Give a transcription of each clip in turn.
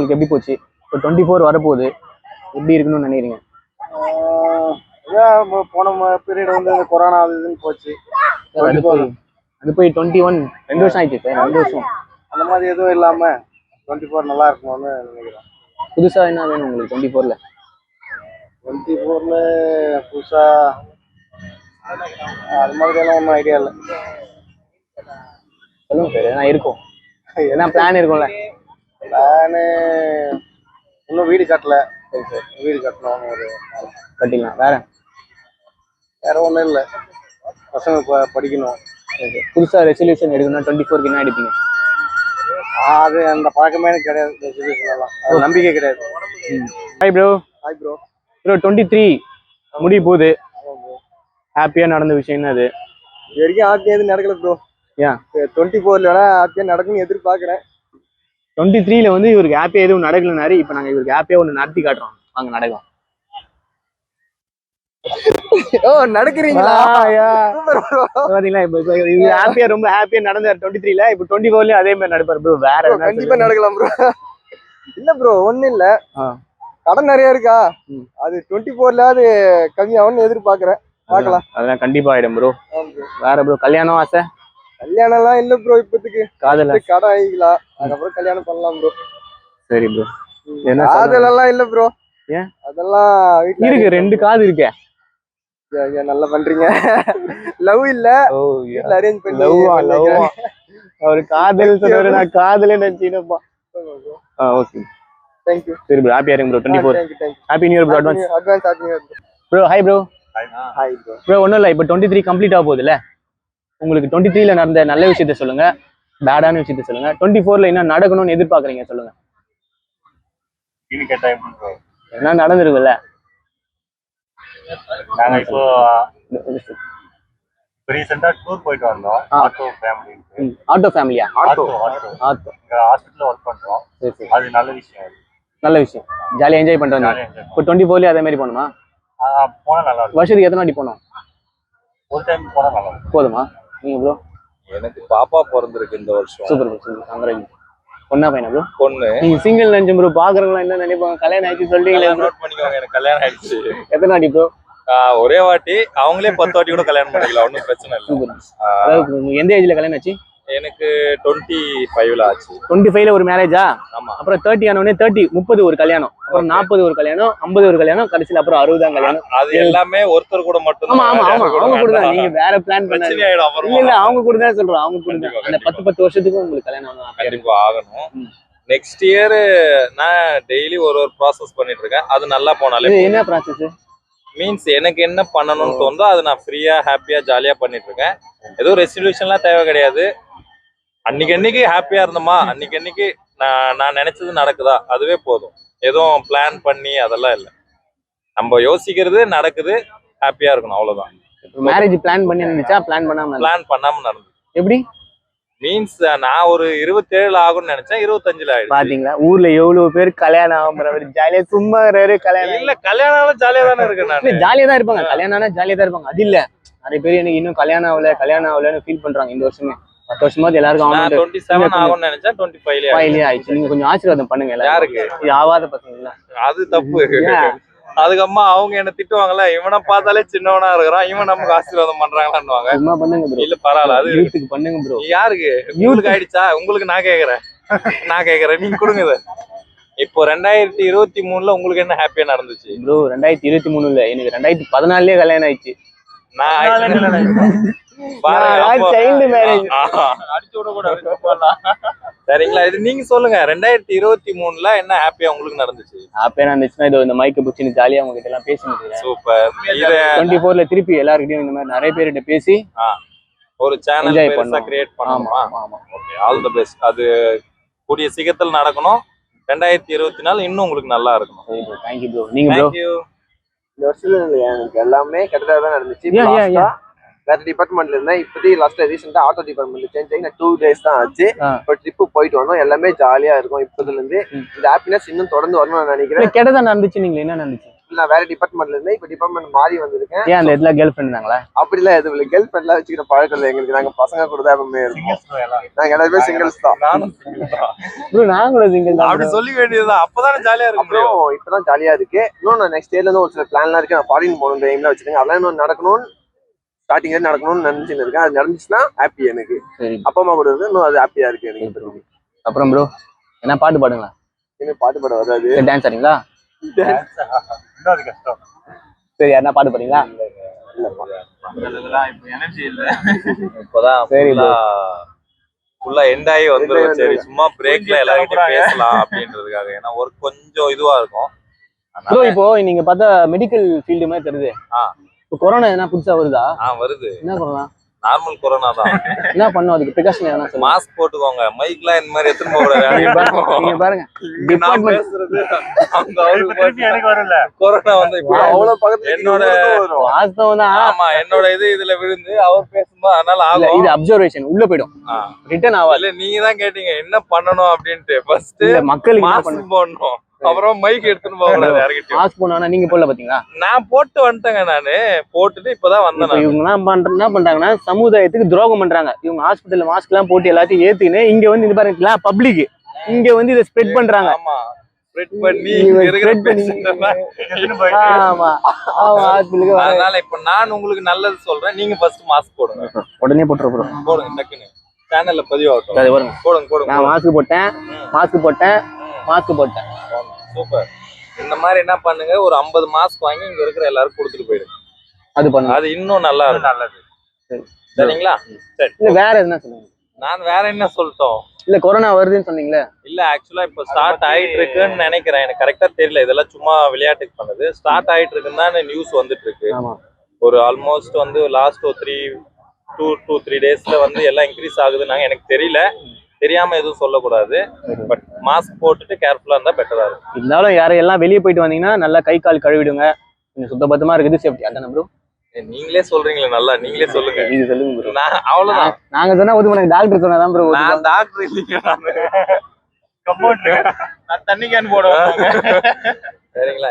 உங்களுக்கு எப்படி போச்சு? இப்போ டுவெண்ட்டி ஃபோர் வரப்போகுது. எப்படி இருக்கணும்னு நினைக்கிறீங்க? போன பீரியட் வந்து இந்த கொரோனா அது இதுன்னு போச்சு. அது போய் அது போய் டுவெண்ட்டி ஒன் ரெண்டு வருஷம் ஆயிடுச்சு சார் ரெண்டு வருஷம். அந்த மாதிரி எதுவும் இல்லாம டுவெண்ட்டி ஃபோர் நல்லா இருக்கும்னு நினைக்கிறேன். புதுசா என்ன வேணும் உங்களுக்கு டுவெண்ட்டி ஃபோர்ல டுவெண்ட்டி ஃபோர்ல புதுசா அது மாதிரி எல்லாம் ஒன்றும் ஐடியா இல்லை. சொல்லுங்க சார் எதனா இருக்கும். எதனா பிளான் இருக்கும்ல? நானு இன்னும் வீடு கட்டல. வீடு கட்டணும்னு ஒரு கட்டிடலாம் வேற? வேற ஒன்றும் இல்லை. பசங்க ப- படிக்கணும். சரி, சரி. புதுசா ரெசல்யூஷன் எடுக்கணும்னா டுவெண்ட்டி ஃபோருக்கு என்ன எடுப்பீங்க? அது அந்த பழக்கமே எனக்கு கிடையாது resolution எல்லாம். அது நம்பிக்கை கிடையாது. Hi bro hi bro bro twenty three முடிய போகுது ஹாப்பியா நடந்த விஷயம் என்ன அது? இது வரைக்கும் ஹாப்பியாக எதுவும் நடக்கல ப்ரோ ஏன்? டுவெண்ட்டி ஃபோர்ல வேணா ஹாப்பியாக நடக்கும்னு எதிர்பார்க்குறேன். டுவெண்ட்டி த்ரீல வந்து இவருக்கு ஹாப்பியா எதுவும் நடக்கலனாரு இப்போ நாங்க இவருக்கு ஹாப்பியா ஒன்று நடத்தி காட்டுறோம். வாங்க நடக்கும் ஓ நடக்கிறீங்களா? பாத்தீங்களா இப்போ இது ஹாப்பியா ரொம்ப ஹாப்பியா நடந்தார் டுவெண்ட்டி த்ரீல இப்போ டுவெண்ட்டி ஃபோர்லயும் அதே மாதிரி நடப்பாரு ப்ரோ வேற என்ன கண்டிப்பா சொல்றது? நடக்கலாம் ப்ரோ இல்ல ப்ரோ ஒண்ணும் இல்ல. கடன் நிறைய இருக்கா. அது டுவெண்ட்டி ஃபோர்ல அது கம்மியாகும்னு எதிர்பார்க்கறேன். பார்க்கலாம். அதெல்லாம் கண்டிப்பா ஆயிடும் ப்ரோ. வேற ப்ரோ கல்யாணம் ஆசை? கல்யாணம் எல்லாம் இல்ல ப்ரோ இப்போதைக்கு. காதல் ஆசை. கடன் ஆகிக்கலாம் அதுக்கப்புறம் கல்யாணம் பண்ணலாம் ப்ரோ சரி ப்ரோ என்ன சொல்றது? அதெல்லாம் இல்ல ப்ரோ ஏன்? அதெல்லாம் இருக்கு ரெண்டு காது இருக்கே. ஐயா, நல்லா பண்றீங்க. லவ் இல்ல. ஓ வீட்டுல அரேஞ்ச் பண்ணி லவ்வா வைக்கிறேன். அவர் காதல் சொன்னாரு நான் காதலே நினைச்சினப்பா ஆ ஓகே Thank you. சரி ப்ரோ ஹாப்பியா இருங்க bro twenty four Thank you, thank you. Happy new year bro advance happy new year bro. Bro hi bro Hi bro. Bro ஒன்றும் இல்லை. இப்போ டுவெண்ட்டி த்ரீ கம்ப்ளீட் ஆக போகுதுல்ல? உங்களுக்கு டுவெண்ட்டி த்ரீல நடந்த நல்ல விஷயத்த சொல்லுங்க. பேடான விஷயத்த சொல்லுங்க. டுவெண்ட்டி ஃபோர்ல என்ன நடக்கணும்னு எதிர்பார்க்குறீங்க சொல்லுங்க? என்ன நடந்திருக்குல்ல? நாங்க இப்போ ரீசெண்டா டூர் போயிட்டு வந்தோம். ஆட்டோ ஃபேமிலி ஆட்டோ ஃபேமிலியா ஆட்டோ ஹாஸ்பிட்டல்ல ஒர்க் பண்றோம். சரி சரி. அது நல்ல விஷயம். நல்ல விஷயம். ஜாலியாக என்ஜாய் பண்ணிட்டு ஜாலியா enjoy இப்போ டுவெண்ட்டி ஃபோர்லேயே அதே மாதிரி போகணுமா? போனா நல்லா வருஷத்துக்கு எத்தனை வாட்டி போகணும்? ஒரு டைம் போனா நல்லா போதுமா? நீங்க ப்ரோ எனக்கு பாப்பா பிறந்திருக்கு இந்த வருஷம். Super bro super. கங்க்ராஜ் பொண்ணா பையனா ப்ரோ பொண்ணு. நீங்க சிங்கிள் நினைச்ச ப்ரோ பாக்குறவங்க என்ன நினைப்பாங்க? கல்யாணம் ஆயிடுச்சு சொல்றீங்களே. நோட் பண்ணிக்கோங்க எனக்கு கல்யாணம் ஆயிடுச்சு. எத்தனை வாட்டி ப்ரோ ஒரே வாட்டி. அவங்களே பத்து வாட்டி கூட கல்யாணம் பண்ணிக்கலாம். ஒன்றும் பிரச்சனை இல்லை. அதாவது எந்த ஏஜ்ல கல்யாணம் ஆச்சு? எனக்கு டுவெண்ட்டி ஃபைவ்ல ஆச்சு. டுவெண்ட்டி ஃபைவ்ல ஒரு மேரேஜா ஆமா. அப்புறம் தேர்ட்டி ஆனவொடனே தேர்ட்டி முப்பது ஒரு கல்யாணம். அப்புறம் நாற்பது ஒரு கல்யாணம் ஐம்பது ஒரு கல்யாணம் கடைசியில் அப்புறம் அறுபதாம் கல்யாணம். அது எல்லாமே ஒருத்தர் கூட மட்டும் ஆமா ஆமா ஆமா. அவங்க கூட தான். நீங்க வேற பிளான் ஆயிடும் இல்ல அவங்க கூட தான் சொல்றோம். அவங்க கூட தான். அந்த பத்து பத்து வருஷத்துக்கு உங்களுக்கு கல்யாணம். கண்டிப்பா ஆகணும். நெக்ஸ்ட் இயர் நான் டெய்லி ஒரு ஒரு ப்ராசஸ் பண்ணிட்டு இருக்கேன். அது நல்லா போனாலே என்ன ப்ராசஸ் மீன்ஸ் எனக்கு என்ன பண்ணணும்னு தோணுதோ அது நான் ஃப்ரீயா ஹாப்பியா ஜாலியா பண்ணிட்டு இருக்கேன். ஏதோ ரெசல்யூஷன்லாம் தேவை கிடையாது. அன்னைக்கு அன்னைக்கு ஹாப்பியா இருந்தோமா? அன்னைக்கு அன்னைக்கு நான் நான் நினைச்சது நடக்குதா? அதுவே போதும். எதுவும் பிளான் பண்ணி அதெல்லாம் இல்லை. நம்ம யோசிக்கிறது நடக்குது ஹாப்பியா இருக்கணும் அவ்வளவுதான். மேரேஜ் பிளான் பண்ணி இருந்துச்சா பிளான் பண்ணாம? பிளான் பண்ணாம நடந்தது எப்படி? மீன்ஸ் நான் ஒரு இருபத்தேழுல ஆகும்னு நினைச்சேன் இருபத்தஞ்சுல ஆயிடுச்சு. பாத்தீங்களா? ஊர்ல எவ்வளவு பேர் கல்யாணம் ஆகுறவர் ஜாலியா சும்மா கல்யாணம் இல்ல கல்யாணம் ஜாலியா தானே இருக்கேன் நான். ஜாலியா தான் இருப்பாங்க. கல்யாணம் ஆனா ஜாலியா தான் இருப்பாங்க. அது இல்ல. நிறைய பேர் எனக்கு இன்னும் கல்யாணம் ஆகல கல்யாணம் ஆகலன்னு ஃபீல் பண்றாங்க இந்த வருஷமே. பத்து வருஷமாவது எல்லாருக்கும் நான் டுவெண்ட்டி செவன் ஆகும்னு நினைச்சேன் டுவெண்ட்டி ஃபைவ்ல ஃபைவ்லயே ஆயிடுச்சு. நீங்க கொஞ்சம் ஆசீர்வாதம் பண்ணுங்க? இது ஆவாத பசங்க இல்ல அது தப்பு? அதுக்கம்மா அவங்க என்ன திட்டுவாங்கல்ல இவனை பார்த்தாலே சின்னவனா இருக்கிறான் இவன் நமக்கு ஆசீர்வாதம் பண்றாங்களான்னுவாங்க. சும்மா பண்ணுங்க ப்ரோ இல்ல பரவாயில்ல அது யூத்துக்கு பண்ணுங்க ப்ரோ யாருக்கு? உங்களுக்கு ஆயிடுச்சா? உங்களுக்கு நான் கேக்குறேன். நான் கேக்குறேன். நீங்க கொடுங்க இதை. இப்போ ரெண்டாயிரத்தி இருபத்தி மூணுல உங்களுக்கு என்ன ஹாப்பியா நடந்துச்சு? ப்ரோ ரெண்டாயிரத்தி இருபத்தி மூணுல எனக்கு ரெண்டாயிரத்தி பதினாலுலயே கல்யாணம் ஆயிடுச்சு. நான் சரிங்களா இது நீங்க சொல்லுங்க ரெண்டாயிரத்தி இருபத்தி மூணுல என்ன ஹாப்பியா உங்களுக்கு நடந்துச்சு? அப்பயே நான் இருந்துச்சுன்னா இதோ இந்த மைக்கை பிடிச்சின்னு ஜாலியா உங்க கிட்ட எல்லாம் பேசிட்டு சூப்பர் டுவெண்ட்டி ஃபோர்ல திருப்பி எல்லாருக்கிட்டையும் இந்த மாதிரி நிறைய பேர்கிட்ட பேசி ஒரு சேனல் பெருசா. கிரியேட் ஆமா பண்ணுமா ஆமா ஆமா. ஓகே ஆல் தி பெஸ்ட் அது கூடிய சீக்கிரத்தில் நடக்கணும். ரெண்டாயிரத்தி இருபத்தி நாலு இன்னும் உங்களுக்கு நல்லா இருக்கணும். தேங்க்யூ ப்ரோ நீங்க ப்ரோ இந்த வருஷத்துல எனக்கு எல்லாமே கெட்டதாக தான் நடந்துச்சு. வேற டிபார்ட்மெண்ட்ல இருந்தேன் இப்போதைக்கு லாஸ்ட் ரீசெண்டா ஆட்டோ டிபார்ட்மெண்ட் சேஞ்ச் ஆகி டூ டேஸ் தான் ஆச்சு. இப்போ ட்ரிப்பு போயிட்டு வந்தோம். எல்லாமே ஜாலியா இருக்கும். இப்போதுல இருந்து. இந்த ஹாப்பினஸ் இன்னும் தொடர்ந்து வரணும்னு நான் நினைக்கிறேன். கெட்டதா நடந்துச்சு நீங்க என்ன நடந்துச்சு? நான் வேற டிபார்ட்மெண்ட்ல இருந்தேன் இப்ப டிபார்ட்மெண்ட் மாறி வந்திருக்கேன். ஏன் அந்த இடத்துல கேர்ள் ஃப்ரெண்ட் இருந்தாங்களா? அப்படிலாம் எதுவும் இல்லை. கேர்ள் ஃப்ரெண்ட்லாம் வச்சுக்கிற பழக்கம் இல்லை எங்களுக்கு. நாங்க பசங்க கூட தான் எப்பவுமே எல்லாம். நாங்க எல்லாருமே சிங்கிள்ஸ் தான். ப்ரோ நாங்களும் சிங்கிள் அப்படி தான் சொல்லிக்க வேண்டியதுதான். அப்பதானே ஜாலியா இருக்க அப்புறம் இப்பதான் ஜாலியா இருக்கு. இன்னும் நான் நெக்ஸ்ட் இயர்ல இருந்து ஒரு சில பிளான்லாம் இருக்கு. நான் ஃபாரின் போகணும் எய்ம்லாம் வச்சிருக்கேன். அதெல்லாம் இன்னும் நடக்கணும்னு ஸ்டார்டிங்ல நடக்கணும்னு நினைச்சுன்னு இருக்கேன். அது நடந்துச்சுன்னா ஹாப்பி எனக்கு. சரி. அப்பா அம்மா கூட இருந்து இன்னும் அது ஹாப்பியா இருக்கு எனக்கு. அப்புறம் ப்ரோ என்ன பாட்டு பாடுங்களா? எனக்கு பாட்டு பாட வராது. டான்ஸ் கஷ்டம். சரி யாருன்னா பாட்டு bro. ஃபுல்லா எண்ட் ஆகி வந்துரும். சரி சும்மா பிரேக்ல பேசலாம் அப்படின்றதுக்காக. ஏன்னா ஒர்க் கொஞ்சம் இதுவா இருக்கும். இப்போ நீங்க பார்த்தா மெடிக்கல் ஃபீல்டு மாதிரி தெரியுது. ஆ. இப்போ கொரோனா எதனா புதுசா வருதா? ஆ வருது. என்ன பண்ணலாம் நார்மல் கொரோனா தான். என்ன பண்ணும் அதுக்கு? ப்ரிகாஷன் எதனா மாஸ்க் போட்டுக்கோங்க. மைக்லாம் இந்த மாதிரி எடுத்துன்னு போக நீங்க பாருங்க பேசுறது அவங்க திருப்பி எனக்கு வரும்ல. கொரோனா வந்து இப்போ அவ்வளவு பக்கத்துல என்னோட- வாஸ்தவம் தான் ஆமா என்னோட இது இதுல விழுந்து அவர் பேசும்போது அதனால ஆகும். இது அப்சர்வேஷன் உள்ள போயிடும். ரிட்டர்ன் ஆகாது. இல்ல நீங்க தான் கேட்டீங்க. என்ன பண்ணணும் அப்படின்ட்டு. ஃபர்ஸ்ட் மக்களுக்கு மாஸ்க் போடணும். அப்புறம் மைக் எடுத்துன்னு போக கூடாது யார்கிட்டயும். மாஸ்க் போனா நீங்க போடல பாத்தீங்களா? நான் போட்டு வந்துட்டேங்க நானு. போட்டுட்டு இப்பதான் வந்தேன் இவங்க எல்லாம் பண்ற என்ன பண்றாங்கன்னா சமுதாயத்துக்கு துரோகம் பண்றாங்க. இவங்க ஹாஸ்பிட்டல்ல மாஸ்க் எல்லாம் போட்டு எல்லாத்தையும் ஏத்துக்கின்னு இங்க வந்து இது பாருங்களா பப்ளிக் இங்க வந்து இதை ஸ்ப்ரெட் பண்றாங்க. ஆமா. அதனால இப்ப நான் உங்களுக்கு நல்லது சொல்றேன். நீங்க ஃபர்ஸ்ட் மாஸ்க் போடுங்க. உடனே போட்டுரு ப்ரோ போடுங்க டக்குன்னு. சேனல்ல பதிவாகட்டும். போடுங்க போடுங்க நான் மாஸ்க் போட்டேன். மாஸ்க் போட்டேன். மாஸ்க் போட்டேன். சூப்பர். இந்த மாதிரி என்ன பண்ணுங்க? ஒரு 50 மாஸ்க் வாங்கி இங்க இருக்கிற எல்லாரும் கொடுத்துட்டு போயிடுங்க அது பண்ணுங்க. அது இன்னும் நல்லா இருக்கும். நல்லது. சரிங்களா? சரி. இல்ல வேற எதுனா சொல்லுங்க? நான் வேற என்ன சொல்லிட்டோம்? இல்ல கொரோனா வருதுன்னு சொன்னீங்களே? இல்ல ஆக்சுவலா இப்ப ஸ்டார்ட் ஆயிட்டு இருக்குன்னு நினைக்கிறேன். எனக்கு கரெக்டா தெரியல. இதெல்லாம் சும்மா விளையாட்டுக்கு பண்ணது. ஸ்டார்ட் ஆயிட்டு இருக்குன்னு தான் நியூஸ் வந்துட்டு இருக்கு ஆமா. ஒரு ஆல்மோஸ்ட் வந்து லாஸ்ட் ஒரு த்ரீ டூ டூ த்ரீ டேஸ்ல வந்து எல்லாம் இன்க்ரீஸ் ஆகுதுன்னாங்க. எனக்கு தெரியல. தெரியாம எதுவும் சொல்லக்கூடாது. பட் மாஸ்க் போட்டுட்டு கேர்ஃபுல்லா இருந்தா பெட்டரா இருக்கும். இருந்தாலும் யாரையெல்லாம் வெளியே போயிட்டு வந்தீங்கன்னா நல்லா கை கால் கழுவிடுங்க. கொஞ்சம் சுத்தபத்தமா இருக்குது சேஃப்டி அதானே ப்ரோ நீங்களே சொல்றீங்களே நல்லா நீங்களே சொல்லுங்க. நீங்க சொல்லுங்க ப்ரோ நான் அவ்வளவுதான். நாங்க சொன்னா ஒதுங்க டாக்டர் சொன்னாதான் ப்ரோ நான் டாக்டர் இல்லைங்க நானு. கம்பவுண்ட் நான் தண்ணி கேன் போட சரிங்களா?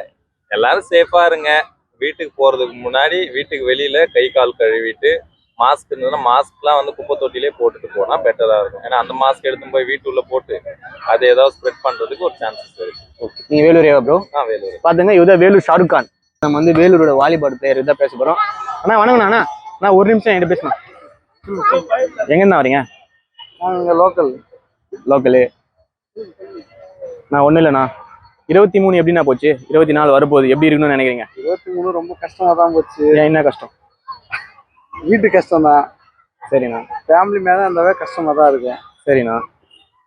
எல்லாரும் சேஃபா இருங்க. வீட்டுக்கு போறதுக்கு முன்னாடி வீட்டுக்கு வெளியில கை கால் கழுவிட்டு மாஸ்க் இருந்ததுன்னா மாஸ்க்லாம் வந்து குப்பை தொட்டிலே போட்டுட்டு போனா பெட்டரா இருக்கும். ஏன்னா அந்த மாஸ்க் எடுத்து போய் வீட்டுள்ள போட்டு அது ஏதாவது ஸ்ப்ரெட் பண்றதுக்கு ஒரு சான்சஸ் இருக்கு. ஓகே நீங்க வேலூரேவா ப்ரோ ஆ வேலூர். பாத்துங்க இவதான் வேலூர் ஷாருக் கான். நம்ம வந்து வேலூரோட வாலிபால் பிளேயர் இதான் பேச போறோம். அண்ணா வணக்கம் அண்ணா. நான் ஒரு நிமிஷம் என்கிட்ட பேசணும் எங்க இருந்தா வரீங்க நாங்க லோக்கல் லோக்கலு நான் ஒன்றும் இல்லைண்ணா. இருபத்தி மூணு எப்படிண்ணா போச்சு? இருபத்தி நாலு வரப்போகுது. எப்படி இருக்கணும்னு நினைக்கிறீங்க? இருபத்தி மூணு ரொம்ப கஷ்டமா தான் போச்சு. என்ன கஷ்டம்? வீட்டு கஷ்டம் தான். சரிண்ணா. ஃபேமிலி மேல அந்த கஷ்டமா தான் இருக்கும் சரிண்ணா.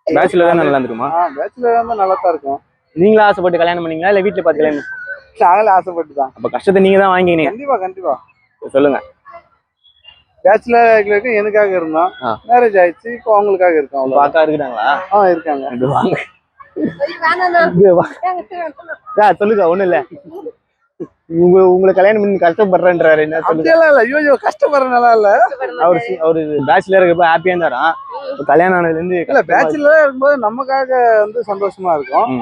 பேச்சுலர் தான் நல்லா இருந்துருமா? ஆ பேச்சுலர் தான் நல்லா தான் இருக்கும். நீங்களா ஆசைப்பட்டு கல்யாணம் பண்ணீங்களா? இல்லை வீட்டில் பார்த்து கல்யாணம் நாங்களே ஆசைப்பட்டு தான். அப்போ கஷ்டத்தை நீங்கள் தான் வாங்கிக்கினீங்க கண்டிப்பா கண்டிப்பா. சொல்லுங்க. பேச்சுலர் எனக்காக இருந்தோம். மேரேஜ் ஆயிடுச்சு இப்போ அவங்களுக்காக இருக்கோம் அவ்வளோ அக்கா இருக்கிறாங்களா ஆ இருக்காங்க. இங்க வாங்க. சொல்லுங்க ஒண்ணும் இல்ல. உங்க உங்களை கல்யாணம் பண்ணி கஷ்டப்படுறேன்றாரு என்ன சொல்லுங்க? அப்படியெல்லாம் இல்ல. ஐயோ கஷ்டப்படுறதுனால இல்ல. அவர் அவரு பேச்சுலர் இருக்கப்ப ஹாப்பியா இருந்தாராம் இப்ப கல்யாணம் ஆனதுல இருந்து இல்ல. பேச்சுலரா இருக்கும்போது நமக்காக வந்து சந்தோஷமா இருக்கும்.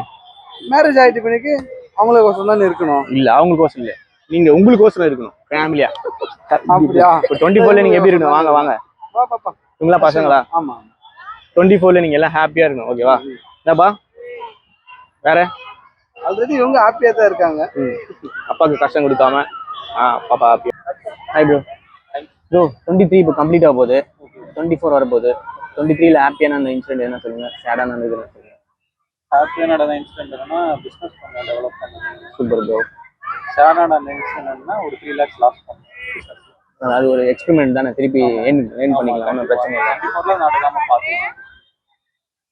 மேரேஜ் ஆயிட்டு பின்னைக்கு அவங்களுக்கோசம் தானே இருக்கணும். இல்ல அவங்களுக்கோசம் இல்ல. நீங்க உங்களுக்கோசரம் இருக்கணும் ஃபேமிலியா அப்படியா? இப்போ டுவெண்ட்டி ஃபோர்ல நீங்க எப்படி இருக்கணும்? வாங்க வாங்க. இவங்களா பசங்களா? ஆமா. டுவெண்ட்டி ஃபோர்ல நீங்க எல்லாம் ஹாப்பியா இருக்கணும் ஓகேவா என்னப்பா வேற? ஆல்ரெடி இவங்க ஹாப்பியா தான் இருக்காங்க. அப்பாவுக்கு கஷ்டம் கொடுக்காம ஆ பாப்பா ஹாப்பியா hi bro bro twenty three இப்போ கம்ப்ளீட் ஆக போகுது. டுவெண்ட்டி ஃபோர் வரப்போகுது டுவெண்ட்டி த்ரீல ஹாப்பியான அந்த இன்சிடென்ட் என்ன சொல்லுங்க? சேடான இது என்ன சொல்லுங்க. ஹாப்பியாக நடந்த இன்சிடென்ட்னா பிஸ்னஸ் பண்ண டெவலப் பண்ணணும் சூப்பர் ப்ரோ சேடாக நடந்த இன்சிடென்ட்னா ஒரு த்ரீ லேக்ஸ் லாஸ் பிஸ்னஸ் அது ஒரு எக்ஸ்பெரிமெண்ட் தானே. திருப்பி ஏன் ஏன் பண்ணிக்கலாம். ஒன்றும் பிரச்சனை இல்லை.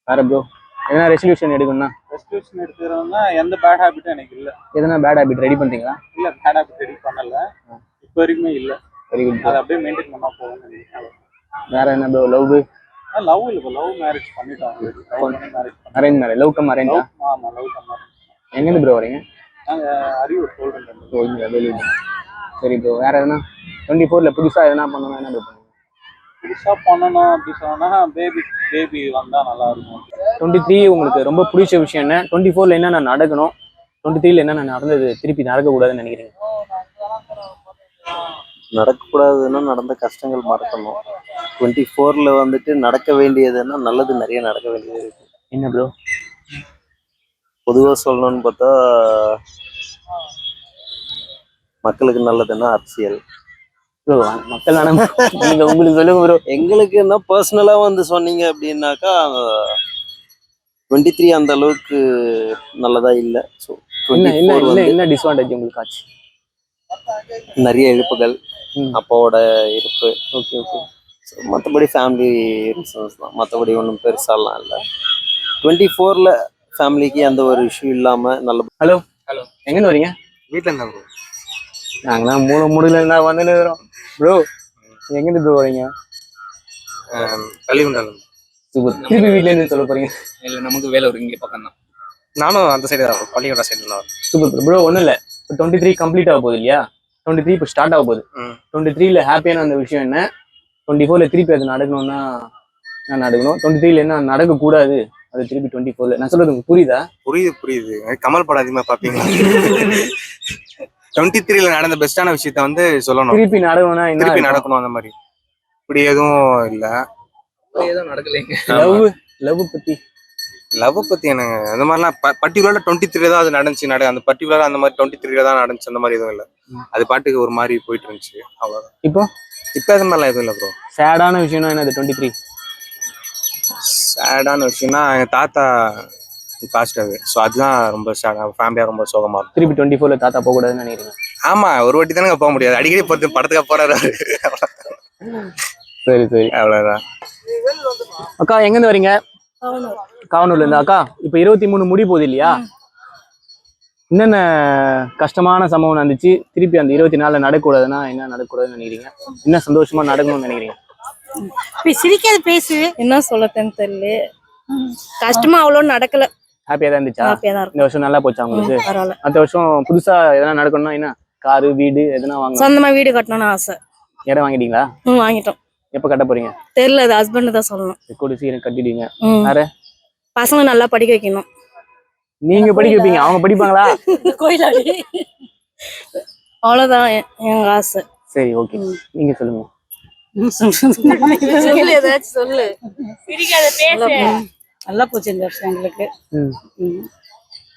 வேற ப்ரோ எதனா ரெசல்யூஷன் எடுக்கணும்னா? ரெஸ்டியூஷன் எடுத்துக்கிறோம்னா எந்த பேட் ஹேபிட்டும் எனக்கு இல்லை. எதனா பேட் ஹேபிட் ரெடி பண்ணிட்டீங்களா இல்லை பேட் ஹேபிட் ரெடி பண்ணல. இப்போ வரைக்குமே இல்லை. வெரி குட் அதை அப்படியே மெயின்டைன் போகும்னு நினைக்கிறேன். வேற என்ன ப்ரோ லவ் லவ் இல்லை இப்போ லவ் மேரேஜ் பண்ணிட்டோம். பண்ணி பண்ணி அரேஞ்ச் மேரேஜ் லவ் கம் அரேஞ்சா ஆமாம் லவ் பண்ண எங்கேருந்து ப்ரோ வரீங்க? நாங்கள் அறிவு சொல்கிறேன் சரி ப்ரோ வேற எதனா? டுவெண்ட்டி ஃபோர்ல புதுசா எதனா பண்ணணும் என்ன ப்ரோ புதுசாக பண்ணணும் அப்படி சொன்னால் பேபி பேபி வந்தால் நல்லா இருக்கும். டுவெண்ட்டி த்ரீ உங்களுக்கு ரொம்ப பிடிச்ச விஷயம் என்ன? டுவெண்ட்டி ஃபோர்ல என்னென்ன நடக்கணும்? டுவெண்ட்டி த்ரீல என்ன நடந்தது? திருப்பி நடக்கக்கூடாதுன்னு நினைக்கிறீங்க? நடக்கக்கூடாதுன்னா நடந்த கஷ்டங்கள் மறக்கணும். டுவெண்ட்டி ஃபோரில் வந்துட்டு நடக்க வேண்டியதுன்னா நல்லது நிறைய நடக்க வேண்டியது இருக்கு. என்ன ப்ரோ பொதுவாக சொல்லணும்னு பார்த்தா மக்களுக்கு நல்லதுன்னா அரசியல். ப்ரோ மக்கள் ஆனா நீங்க உங்களுக்கு சொல்லுங்க ப்ரோ எங்களுக்கு என்ன பர்சனலாக வந்து சொன்னீங்க அப்படின்னாக்கா டுவெண்ட்டி த்ரீ அந்த அளவுக்கு நல்லதா இல்லை. ஸோ என்ன என்ன டிஸ்அட்வான்டேஜ் உங்களுக்கு ஆச்சு? நிறைய இழப்புகள். அப்பாவோட இருப்பு ஓகே ஓகே மற்றபடி ஃபேமிலி ரீசன்ஸ் தான். மற்றபடி ஒன்றும் பெருசாலாம் இல்லை. டுவெண்ட்டி ஃபோரில் ஃபேமிலிக்கு எந்த ஒரு இஷ்யூ இல்லாமல் நல்ல ஹலோ ஹலோ எங்கேருந்து வரீங்க? வீட்டில் இருந்தா ப்ரோ நாங்களாம் மூணு முடியல இருந்தா வந்துன்னு இருக்கிறோம். ப்ரோ எங்கேருந்து ப்ரோ வரீங்க? கலிகுண்டாலம் சூப்பர். திருப்பி வீட்ல இருந்து சொல்ல போறீங்க. இல்லை நமக்கு வேலூர் இங்கே பக்கம் தான் நானும் அந்த சைடு தான் பள்ளிக்கூட சைடு தான். சூப்பர் ப்ரோ ஒன்றும் இல்லை. இப்போ டுவெண்ட்டி த்ரீ கம்ப்ளீட் ஆக போகுது இல்லையா? டுவெண்ட்டி த்ரீ இப்போ ஸ்டார்ட் ஆக போகுது. டுவெண்ட்டி த்ரீல ஹாப்பியான அந்த விஷயம் என்ன? டுவெண்ட்டி ஃபோர்ல திருப்பி அது நடக்கணும்னா என்ன நடக்கணும்? டுவெண்ட்டி த்ரீல என்ன நடக்கக்கூடாது? அது திருப்பி டுவெண்ட்டி ஃபோர்ல நான் சொல்றது உங்களுக்கு புரியுதா? புரியுது புரியுது. கமல் படம் அதிகமா பாப்பீங்களா? டுவெண்ட்டி த்ரீல நடந்த பெஸ்டான விஷயத்த வந்து சொல்லணும். திருப்பி நடக்கணும்னா என்ன திருப்பி நடக்கணும் அந்த மாதிரி. இப்படி எதுவும் இல்ல. எதுவும் நடக்கலைங்க. லவ் லவ் பத்தி. லவ் பத்தி எனக்கு அந்த மாதிரிலாம் பர்டிகுலரா டுவெண்ட்டி த்ரீல தான் அது நடந்துச்சு. நட அந்த பர்டிகுலரா அந்த மாதிரி டுவெண்ட்டி த்ரீல தான் நடந்துச்சு. அந்த மாதிரி எதுவும் இல்ல. அது பாட்டுக்கு ஒரு மாதிரி போயிட்டு இருந்துச்சு. அவ்வளவுதான். இப்போ? இப்போ அது மாதிரிலாம் எதுவும் இல்லை ப்ரோ சேடான விஷயம்னா என்னது டுவெண்ட்டி த்ரீ சேடான விஷயம்னா எங்க தாத்தா அது ஸோ அதுதான் ரொம்ப சேடா ஃபேமிலியா ரொம்ப சோகமா இருக்கும். திருப்பி டுவெண்ட்டி ஃபோர்ல தாத்தா போகக்கூடாதுன்னு நினைக்கிறீங்க? ஆமா ஒரு வாட்டி தானே போக முடியாது. அடிக்கடி பொறுத்து படத்துக்கு போறாரு அவரு. சரி சரி. அவ்வளவுதான். அக்கா எங்கேருந்து வரீங்க? காவனூர்ல இருந்து அக்கா இப்போ இருபத்தி மூணு முடி போகுது இல்லையா? என்னென்ன கஷ்டமான சம்பவம் நடந்துச்சு? திருப்பி அந்த இருபத்தி நாலுல நடக்கக்கூடாதுன்னா என்ன நடக்கக்கூடாதுன்னு நினைக்கிறீங்க? என்ன சந்தோஷமா நடக்கணும்னு நினைக்கிறீங்க? இப்ப சிரிக்காத பேசு. என்ன சொல்லத்தேன்னு தெரியல. கஷ்டமா அவ்வளோ நடக்கல. ஹாப்பியா தான் இருந்துச்சா? ஹாப்பியா தான் இந்த வருஷம் நல்லா போச்சா உங்களுக்கு? அடுத்த வருஷம் புதுசா எதனா நடக்கணும்னா என்ன? காரு வீடு எதனா வாங்கணும்? சொந்தமா வீடு கட்டணும்னு ஆசை. இடம் வாங்கிட்டீங்களா? ம் வாங்கிட்டோம். எப்ப கட்ட போறீங்க? தெரியல அது ஹஸ்பண்ட் தான் சொல்லணும். கூட சீக்கிரம் கட்டிடுவீங்க. வேற? பசங்க நல்லா படிக்க வைக்கணும். நீங்க படிக்க வைப்பீங்க. அவங்க படிப்பாங்களா? கோயிலாடி அவ்வளவுதான் எங்க ஆசை. சரி ஓகே. நீங்க சொல்லுங்க. சொல்லு ஏதாச்சும் சொல்லு. நல்லா போச்சு இந்த வருஷம் எங்களுக்கு.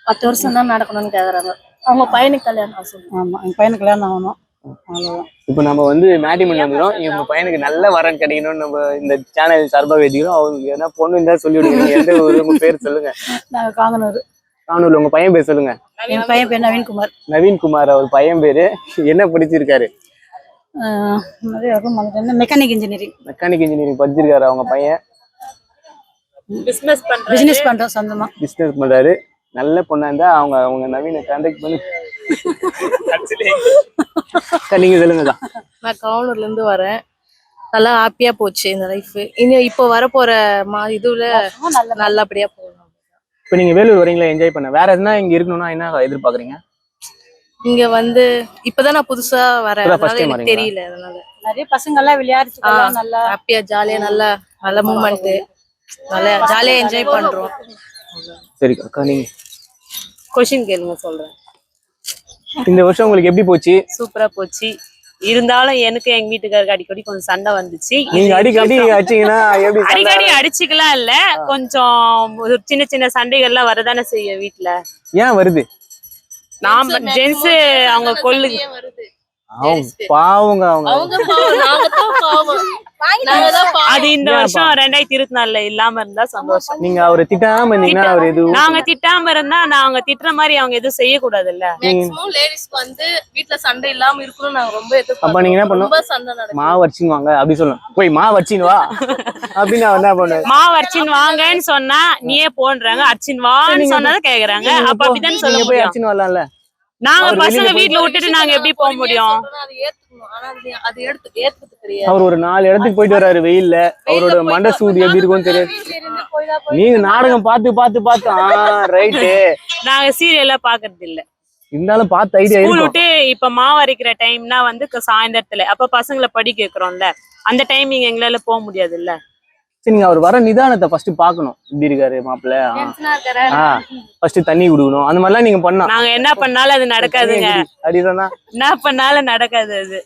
பத்து வருஷம் தான் நடக்கணும்னு கேக்குறாங்க. அவங்க பையனுக்கு கல்யாணம் ஆசை ஆமா எங்க பையனுக்கு கல்யாணம் ஆகணும். அவ்வளவுதான். இப்போ நம்ம வந்து மேட்டிமெண்ட் வந்துடும் எங்க பையனுக்கு நல்ல வரன் கிடைக்கணும்னு நம்ம இந்த சேனல் சார்பாக வேண்டிக்கிறோம். அவங்களுக்கு எதனா பொண்ணு இருந்தா சொல்லி விடுங்க. எந்த ஊரு உங்க பேர் சொல்லுங்க. நாங்க காங்கனூர். கானூர்ல உங்க பையன் பேர் சொல்லுங்க. என் பையன் பேர் நவீன்குமார். நவீன் குமார் அவர் பையன் பேரு. என்ன படிச்சிருக்காரு? மெக்கானிக் இன்ஜினியரிங் மெக்கானிக் இன்ஜினியரிங் படிச்சிருக்காரு அவங்க பையன். பிசினஸ் பண்ற பிசினஸ் பண்றோம் சொந்தமா. பிசினஸ் பண்றாரு. நல்ல பொண்ணா இருந்தா அவங்க அவங்க நவீனை கான்டாக்ட் பண்ணி நீங்க சொல்லுங்கக்கா நான் கவுனூர்ல இருந்து வரேன். நல்லா ஹாப்பியா போச்சு இந்த லைஃப் இனி இப்போ வரப்போற மா இதுல நல்லபடியா போகணும். இப்போ நீங்க வேலூர் வரீங்களா என்ஜாய் பண்ண. வேற எதுனா இங்க இருக்கணும்னா என்ன எதிர்பார்க்கறீங்க? இங்க வந்து இப்பதான் நான் புதுசா வரேன். எனக்கு? தெரியல அதனால. நிறைய பசங்க எல்லாம் விளையாடிச்சுக்கலாம் நல்லா ஹாப்பியா ஜாலியா நல்லா நல்ல மூமெண்ட் நல்லா ஜாலியா என்ஜாய் பண்றோம். சரி அக்கா நீங்க. கொஷின் கேளுங்க சொல்றேன். இந்த வருஷம் உங்களுக்கு எப்படி போச்சு? சூப்பரா போச்சு. இருந்தாலும் எனக்கு எங்க வீட்டுக்காரருக்கு அடிக்கடி கொஞ்சம் சண்டை வந்துச்சு. நீங்க அடிக்கடி அடிச்சீங்கன்னா அடிக்கடி அடிச்சுக்கலாம் இல்ல கொஞ்சம் ஒரு சின்ன சின்ன சண்டைகள்லாம் வரதானே செய்யும் வீட்ல. ஏன் வருது? நாம ஜென்ஸ் அவங்க கொள்ளு அவங்க பாவங்க அவங்க. அவங்க பாவம் நாங்க தான் பாவம். நாங்க தான் பாவம். அது இந்த ஏன்ப்பா? வருஷம் ரெண்டாயிரத்தி இருபத்தி நாலுல இல்லாம இருந்தா சந்தோஷம். நீங்க அவரை திட்டாம இருந்தீங்கன்னா அவர் எதுவும் நாங்க திட்டாம இருந்தா நாங்க திட்டுற மாதிரி அவங்க எதுவும் செய்யக்கூடாதுல்ல. மேக்ஸிமம் லேடிஸ்க்கு வந்து வீட்ல சண்டை இல்லாம இருக்கணும் நாங்க ரொம்ப அப்ப நீங்க என்ன மா வாங்க அப்படி சொல்லணும் போய் மா வச்சின்னு வா. அப்படின்னு நான் என்ன பண்ணுவேன் மாவு அர்ச்சின் வாங்கன்னு சொன்னா நீயே போன்றாங்க அர்ச்சின் வான்னு சொன்னதை கேக்குறாங்க. அப்ப அப்படிதான் போய் அடிச்சுன்னு வரலாம்ல. நாங்க பசங்க வீட்ல விட்டுட்டு நாங்க எப்படி போக முடியும்? அவர் ஒரு நாலு இடத்துக்கு போயிட்டு வர்றாரு வெயில்ல. அவரோட மண்டை சூடு எப்படி இருக்கும்னு தெரியாது. நீங்க நாடகம் பார்த்து பார்த்து பார்த்து ரைட்டு. நாங்க சீரியல்லாம் பாக்குறது இல்ல. இருந்தாலும் பார்த்து ஐடியா ஸ்கூல் விட்டு இப்ப மாவு அரைக்கிற டைம்னா வந்து சாயந்தரத்துல. அப்ப பசங்களை படிக்க வைக்கிறோம்ல. அந்த டைமிங் எங்களால போக முடியாது இல்ல சரி நீங்க அவர் வர நிதானத்தை ஃபர்ஸ்ட் பார்க்கணும். இப்படி இருக்காரு மாப்பிள்ள? ஃபர்ஸ்ட் தண்ணி கொடுக்கணும். அந்த மாதிரிலாம் நீங்க பண்ணா நாங்க என்ன பண்ணாலும் அது நடக்காதுங்க. அப்படிதானா? என்ன பண்ணாலும் நடக்காது அது.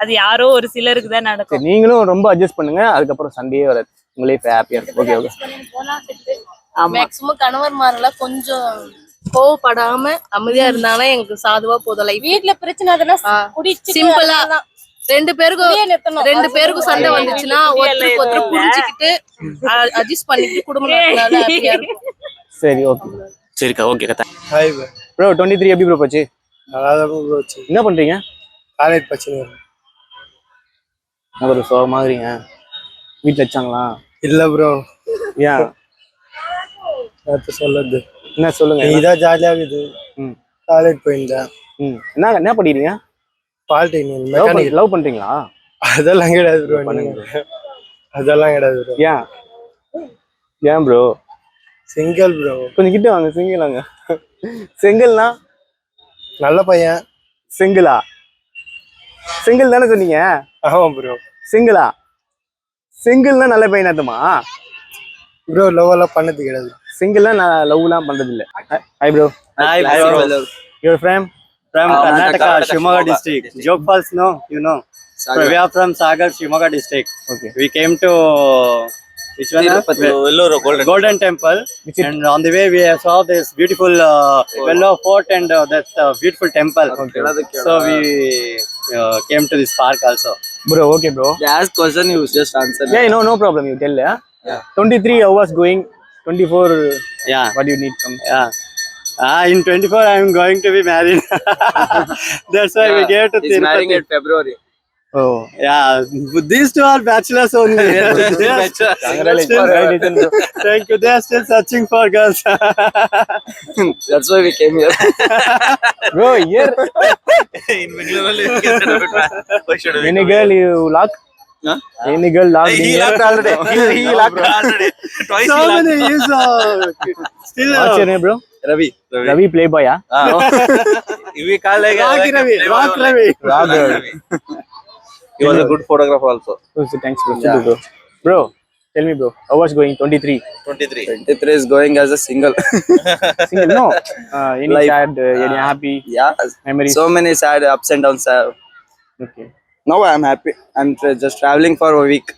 அது யாரோ ஒரு சிலருக்கு தான் நடக்கும். நீங்களும் ரொம்ப அட்ஜஸ்ட் பண்ணுங்க. அதுக்கப்புறம் சண்டையே வராது. உங்களே ஹாப்பியா இருக்கும். ஓகே ஓகே ஆமா. மேக்சிமம் கணவர்மாரெல்லாம் கொஞ்சம் கோவப்படாம அமைதியா இருந்தாலும் எனக்கு சாதுவா போதும். லைஃப் வீட்ல பிரச்சனை அதுனா சிம்பிளா ரெண்டு பேருக்கும் ரெண்டு பேருக்கும் சண்டை வந்துச்சுன்னா ஒருத்தருக்கு ஒருத்தர் புரிஞ்சுக்கிட்டு அட்ஜஸ்ட் பண்ணிக்கிட்டு குடும்பம் சரி ஓகே சரிக்கா ஓகே கத்தா ஹாய் ப்ரோ டுவெண்ட்டி த்ரீ எப்படி ப்ரோ போச்சு? நல்லா தான் ப்ரோ வச்சு என்ன பண்றீங்க? காலேஜ் பிரச்சனை ஒரு சோகமா இருக்கிறீங்க வீட்டில் வச்சாங்களா? இல்ல ப்ரோ ஏன்? சொல்லது. என்ன சொல்லுங்க இதான் ஜாலியா இருக்குது. ம். காலேஜ் போயிருந்தேன். ம். என்ன என்ன படிக்கிறீங்க? பாலிடெக்னிக் லவ் மெக்கானிக் லவ் பண்றீங்களா? அதெல்லாம் கிடையாது ப்ரோ பண்ணுங்க அதெல்லாம் கிடையாது ப்ரோ ஏன்? ஏன் ப்ரோ சிங்கிள் ப்ரோ கொஞ்சம் கிட்ட வாங்க சிங்கிளாங்க செங்கல்னா நல்ல பையன். சிங்கிளா சிங்கிள் தானே சொன்னீங்க? ஆமா ப்ரோ சிங்கிளா சிங்கிள்னா நல்ல பையன் அர்த்தமா? ப்ரோ லவ் எல்லாம் பண்ணது கிடையாது. சிங்கிள்னா நான் லவ்லாம் பண்றது இல்ல hi bro Hi, bro. You're from from ah, Karnataka, Karnataka Shimoga district. district. Joke Falls, no, you know. We are from Sagar, Shimoga district. Okay. We came to which one? Vellore, Golden, Golden Temple. And on the way, we saw this beautiful uh, oh. Fort and uh, that uh, beautiful temple. Okay. So we uh, came to this park also. Bro, okay, bro. The ask question, you just answer. Yeah, no, no problem. You tell. Yeah. yeah. 23 hours going, 24. Yeah. What do you need? Come. Yeah. Ah, in 24, I am going to be married. That's why we gave to Tirupati. February. Oh. Yeah, these two are bachelors only. They are Congratulations. still- Thank you. They are still searching for girls. That's why we came here. Bro, here. Any girl you lock? Huh? Any girl locked in here? already. He, he locked already. Twice so he locked. many years. Uh, still. What's your name, bro? Ravi. Ravi Playboy, ah? We call like Rock Ravi. Rock Ravi. Ravi. He was a good photographer also. Oh, so thanks, bro. Super, bro. Bro, tell me, bro. How was going? 23. 23. 23 is going as a single. Single? No. Uh, any Life. sad, uh, any happy yeah. memories? So many sad ups and downs. Uh, okay. now I am happy. I'm tra- just traveling for a week.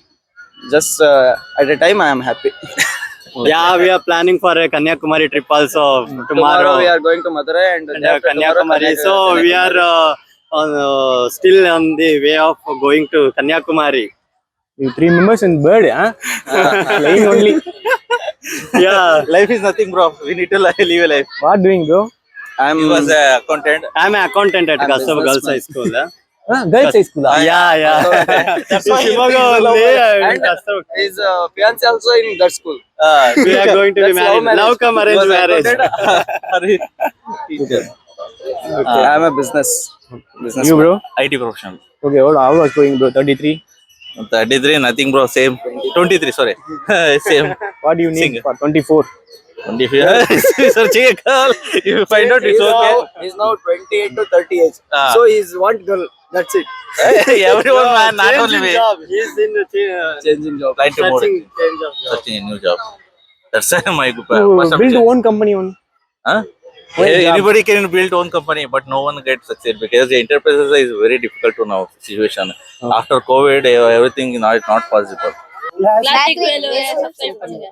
Just uh, at a time, I am happy. Yeah, we are planning for a Kanyakumari trip also tomorrow. we are going to Madurai and, and day uh, Kanyakumari. So we are uh, on, uh, still on the way of going to Kanyakumari. You three members in bird, huh? Flying only. Yeah, Life is nothing, bro. We need to live a life. What doing, bro? I'm He was a accountant. I'm an accountant at I'm Girls. High School. Huh? Huh? Girls high school, ah? yeah, yeah. That's why he Shimoga is only, lover. and And- Kastam. His uh, fiance also in that school. Uh, We are going to be That's love married. marriage. Now come He arrange was marriage. accountant. Okay. I'm a business. business You, bro? IT professional. Okay, hold on. How was going, bro? 33. 33, nothing, bro. Same. 23, sorry. Same. What do you need Single. for 24? 24. Searching a girl. If you find out, it's He's okay. now, he's now 28 to 30 age. Ah. So he's one girl. That's it. Everyone, man, not Change only in me. job. He's in the ch- Changing job. Client mode. searching change of job. Searching a new job. That's my good To first build objective. own company on. Huh? Own Yeah, job. Anybody can build own company, but no one gets succeed because the enterprises is very difficult to now situation. After COVID, eh, everything is not not possible. Plastic Velu subscribe பண்ணுங்க